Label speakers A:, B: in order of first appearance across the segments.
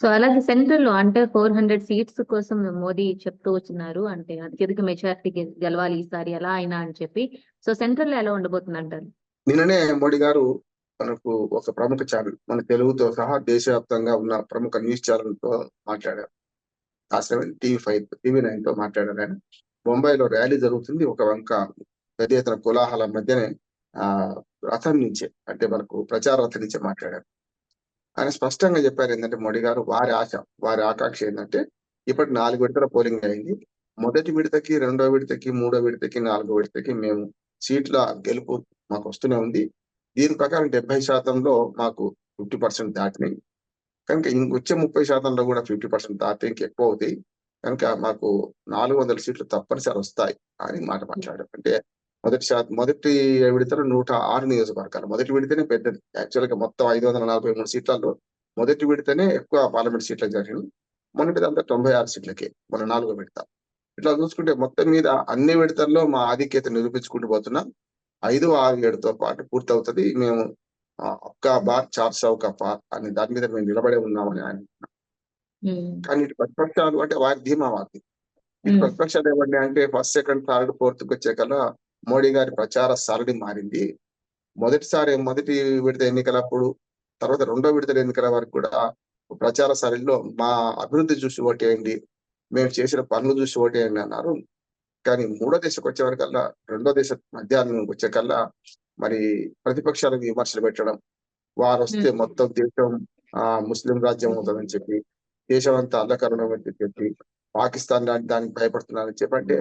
A: So అలాగే సెంట్రల్లో అంటే ఫోర్ హండ్రెడ్ సీట్స్ కోసం మోదీ చెప్తూ వచ్చినారు. అంటే అత్యధిక మెజారిటీ గెలవాలి ఈసారి ఎలా అయినా అని చెప్పి. సో సెంట్రల్లో ఎలా ఉండబోతుంది అంటారు
B: నిన్ననే మోడీ గారు మనకు ఒక ప్రముఖ ఛానల్ మన తెలుగుతో సహా దేశవ్యాప్తంగా ఉన్న ప్రముఖ న్యూస్ ఛానల్తో మాట్లాడారు. ఆ సెవెన్ టీవీ ఫైవ్ టీవీ నైన్తో మాట్లాడారు ఆయన. బొంబాయిలో ర్యాలీ జరుగుతుంది. ఒక వంక పెద్ద ఎత్తున కోలాహల మధ్యనే ఆ రథం నుంచే అంటే మనకు ప్రచార రథం నుంచే మాట్లాడారు. ఆయన స్పష్టంగా చెప్పారు ఏంటంటే మోడీ గారు వారి ఆశ వారి ఆకాంక్ష ఏంటంటే ఇప్పటి నాలుగు విడతల పోలింగ్ అయింది. మొదటి విడతకి రెండో విడతకి మూడో విడతకి నాలుగో విడతకి మేము సీట్ల గెలుపు మాకు వస్తూనే ఉంది. దీని ప్రకారం డెబ్బై శాతంలో మాకు ఫిఫ్టీ పర్సెంట్ దాటినాయి. కనుక ఇంకొచ్చే ముప్పై శాతంలో కూడా ఫిఫ్టీ పర్సెంట్ దాటితే ఇంకెక్కువ అవుతాయి. కనుక మాకు నాలుగు వందల సీట్లు తప్పనిసరి వస్తాయి అని మాట మాట్లాడారు. అంటే మొదటి శాతం మొదటి విడతలో నూట ఆరు నియోజకవర్గాలు. మొదటి విడతనే పెద్దది. యాక్చువల్గా మొత్తం ఐదు వందల నలభై మూడు సీట్లలో మొదటి విడతనే ఎక్కువ పార్లమెంట్ సీట్లకు జరిగింది. మొన్నటిది అంతా తొంభై ఆరు సీట్లకే మన నాలుగో విడత. ఇట్లా చూసుకుంటే మొత్తం మీద అన్ని విడతల్లో మా ఆధిక్యత నిరూపించుకుంటూ పోతున్నాం. ఐదు ఆరు ఏడుతో పాటు పూర్తవుతుంది. మేము ఒక్క బార్ చార్ సౌ కా పార్ అని దాని మీద మేము నిలబడే ఉన్నామని ఆయన కానీ ఇటు ప్రతిపక్షాలు అంటే వారి ధీమా వారి ఇటు ప్రతిపక్షాలు ఏమండి అంటే ఫస్ట్ సెకండ్ థర్డ్ ఫోర్త్ వచ్చే కల్లా మోడీ గారి ప్రచార సరళి మారింది. మొదటిసారి మొదటి విడత ఎన్నికలప్పుడు తర్వాత రెండో విడత ఎన్నికల వరకు కూడా ప్రచార సరళిలో మా అభివృద్ధి చూసి ఓటేయండి. మేము చేసిన పనులు చూసి ఓటేయండి అన్నారు. కానీ మూడో దశకు వచ్చే వరకల్లా రెండో దశ మధ్యాహ్నం వచ్చే కల్లా మరి ప్రతిపక్షాలకు విమర్శలు పెట్టడం వారు వస్తే మొత్తం దేశం ఆ ముస్లిం రాజ్యం అవుతుందని చెప్పి దేశం అంతా అల్లకరణం అని చెప్పి పాకిస్తాన్ లాంటి దానికి భయపడుతున్నారని చెప్పి అంటే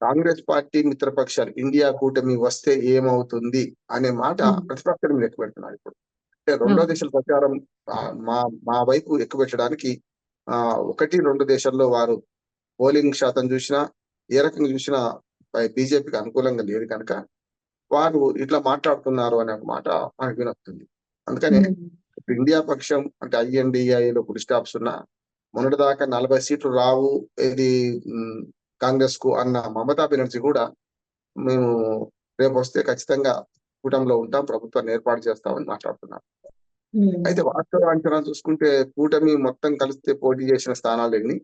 B: కాంగ్రెస్ పార్టీ మిత్రపక్షాలు ఇండియా కూటమి వస్తే ఏమవుతుంది అనే మాట ప్రతిపక్షాలు ఎక్కువ పెడుతున్నారు ఇప్పుడు. అంటే రెండో దేశాల ప్రచారం మా మా వైపు ఎక్కువ పెట్టడానికి ఆ ఒకటి రెండు దేశాల్లో వారు పోలింగ్ శాతం చూసినా ఏ రకంగా చూసినా బీజేపీకి అనుకూలంగా లేదు కనుక వారు ఇట్లా మాట్లాడుతున్నారు అనే ఒక మాట మనకు వినొస్తుంది. అందుకని ఇండియా పక్షం అంటే ఐఎన్డిఐలో ఫుల్ స్టాప్స్ ఉన్న మొన్నటిదాకా నలభై సీట్లు రావు ఇది కాంగ్రెస్కు అన్న మమతా బెనర్జీ కూడా మేము రేపు వస్తే ఖచ్చితంగా కూటమిలో ఉంటాం ప్రభుత్వాన్ని ఏర్పాటు చేస్తామని మాట్లాడుతున్నారు. అయితే వాస్తవ అంచనా చూసుకుంటే కూటమి మొత్తం కలిస్తే పోటీ చేసిన స్థానాలు ఎన్ని?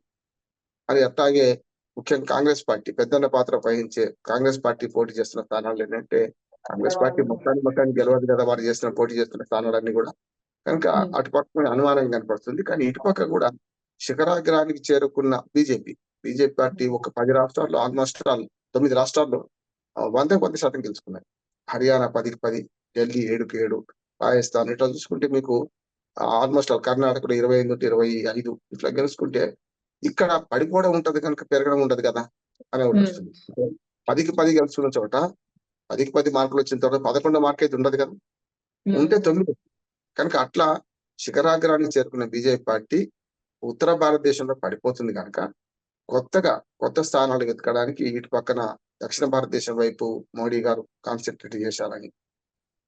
B: అది అట్లాగే ముఖ్యంగా కాంగ్రెస్ పార్టీ పెద్దన్న పాత్ర వహించే కాంగ్రెస్ పార్టీ పోటీ చేస్తున్న స్థానాలు ఏంటంటే కాంగ్రెస్ పార్టీ మొత్తాన్ని మొత్తానికి గెలవదు కదా వారు చేస్తున్న పోటీ చేస్తున్న స్థానాలన్నీ కూడా. కనుక అటుపక్క అనుమానం కనపడుతుంది. కానీ ఇటుపక్క కూడా శిఖరాగ్రానికి చేరుకున్న బీజేపీ బీజేపీ పార్టీ ఒక పది రాష్ట్రాల్లో ఆల్మోస్ట్ తొమ్మిది రాష్ట్రాల్లో వంద వంద శాతం గెలుచుకున్నాయి. హర్యానా పదికి పది ఢిల్లీ ఏడుకి ఏడు రాజస్థాన్ ఇట్లా చూసుకుంటే మీకు ఆల్మోస్ట్ కర్ణాటకలో ఇరవై ఐదు ఇరవై ఐదు ఇట్లా గెలుచుకుంటే ఇక్కడ పడిపోవడం ఉంటది కనుక పెరగడం ఉంటది కదా అని వస్తుంది పదికి పది గెలుచుకున్న చోట పదికి పది మార్కులు వచ్చిన తర్వాత పదకొండో మార్క్ అయితే ఉండదు కదా. ఉంటే తొమ్మిది. కనుక అట్లా శిఖరాగ్రానికి చేరుకున్న బీజేపీ పార్టీ ఉత్తర భారతదేశంలో పడిపోతుంది కనుక కొత్తగా కొత్త స్థానాలు వెతకడానికి ఇటు పక్కన దక్షిణ భారతదేశం వైపు మోడీ గారు కాన్సన్ట్రేట్ చేశారని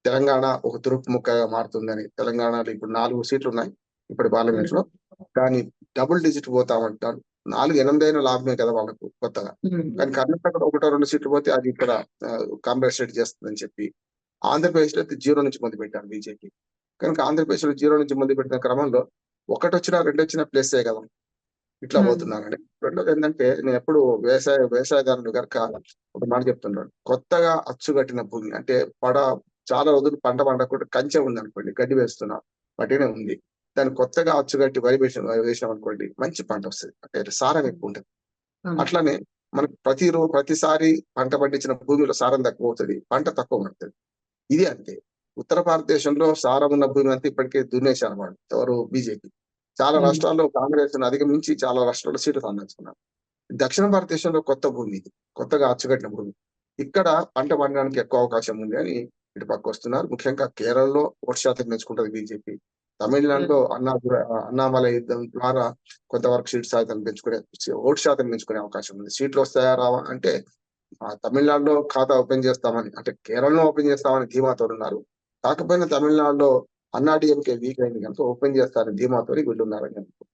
B: తెలంగాణ ఒక తురుపు ముక్కగా మారుతుందని తెలంగాణలో ఇప్పుడు నాలుగు సీట్లు ఉన్నాయి ఇప్పుడు పార్లమెంట్లో కానీ డబుల్ డిజిట్ పోతామంటారు నాలుగు ఎనిమిది అయినా లాభమే కదా వాళ్ళకు కొత్తగా. కానీ కర్ణాటకలో ఒకటో రెండు సీట్లు పోతే అది ఇక్కడ కాంపెన్సేట్ చేస్తుందని చెప్పి ఆంధ్రప్రదేశ్లో జీరో నుంచి మొదలు పెట్టారు బీజేపీ. కనుక ఆంధ్రప్రదేశ్లో జీరో నుంచి మొదలు పెట్టిన క్రమంలో ఒకటి వచ్చినా రెండు వచ్చినా ప్లేసే కదా. ఇట్లా పోతున్నానండి రెండోది ఏంటంటే నేను ఎప్పుడు వ్యవసాయ వ్యవసాయదారుడు కనుక ఒక మాట చెప్తున్నాడు కొత్తగా అచ్చుగట్టిన భూమి అంటే పడ చాలా రోజులు పంట పండకుండా కంచె ఉంది అనుకోండి గడ్డి వేస్తున్నా వాటినే ఉంది. దాన్ని కొత్తగా అచ్చుగట్టి వరి వేసిన వేసినాం అనుకోండి మంచి పంట వస్తుంది. అంటే సారం ఎక్కువ ఉంటుంది. అట్లానే మనకు ప్రతి రోజు ప్రతిసారి పంట పండించిన భూమిలో సారం తక్కువ అవుతుంది పంట తక్కువ పడుతుంది. ఇది అంతే. ఉత్తర భారతదేశంలో సారం ఉన్న భూమి అంతా ఇప్పటికే దున్నేశారు వాళ్ళు ఎవరు? బీజేపీ. చాలా రాష్ట్రాల్లో కాంగ్రెస్ అధిగమించి చాలా రాష్ట్రాల్లో సీట్లు సాధించుకున్నారు. దక్షిణ భారతదేశంలో కొత్త భూమి ఇది. కొత్తగా అచ్చుకట్టిన భూమి. ఇక్కడ పంట పండడానికి ఎక్కువ అవకాశం ఉంది అని ఇటు పక్క వస్తున్నారు. ముఖ్యంగా కేరళలో ఓటు శాతం పెంచుకుంటుంది బీజేపీ. తమిళనాడులో అన్నా అన్నామలై యుద్ధం ద్వారా కొంతవరకు సీట్ శాతం పెంచుకునే ఓటు శాతం పెంచుకునే అవకాశం ఉంది. సీట్లు వస్తాయా రావా అంటే తమిళనాడులో ఖాతా ఓపెన్ చేస్తామని అంటే కేరళలో ఓపెన్ చేస్తామని ధీమాతో ఉన్నారు. కాకపోయినా తమిళనాడులో అన్నాడీఎంకే వీక్ అయింది కనుక ఓపెన్ చేస్తారని ధీమాతో వీళ్ళు ఉన్నారని అనుకో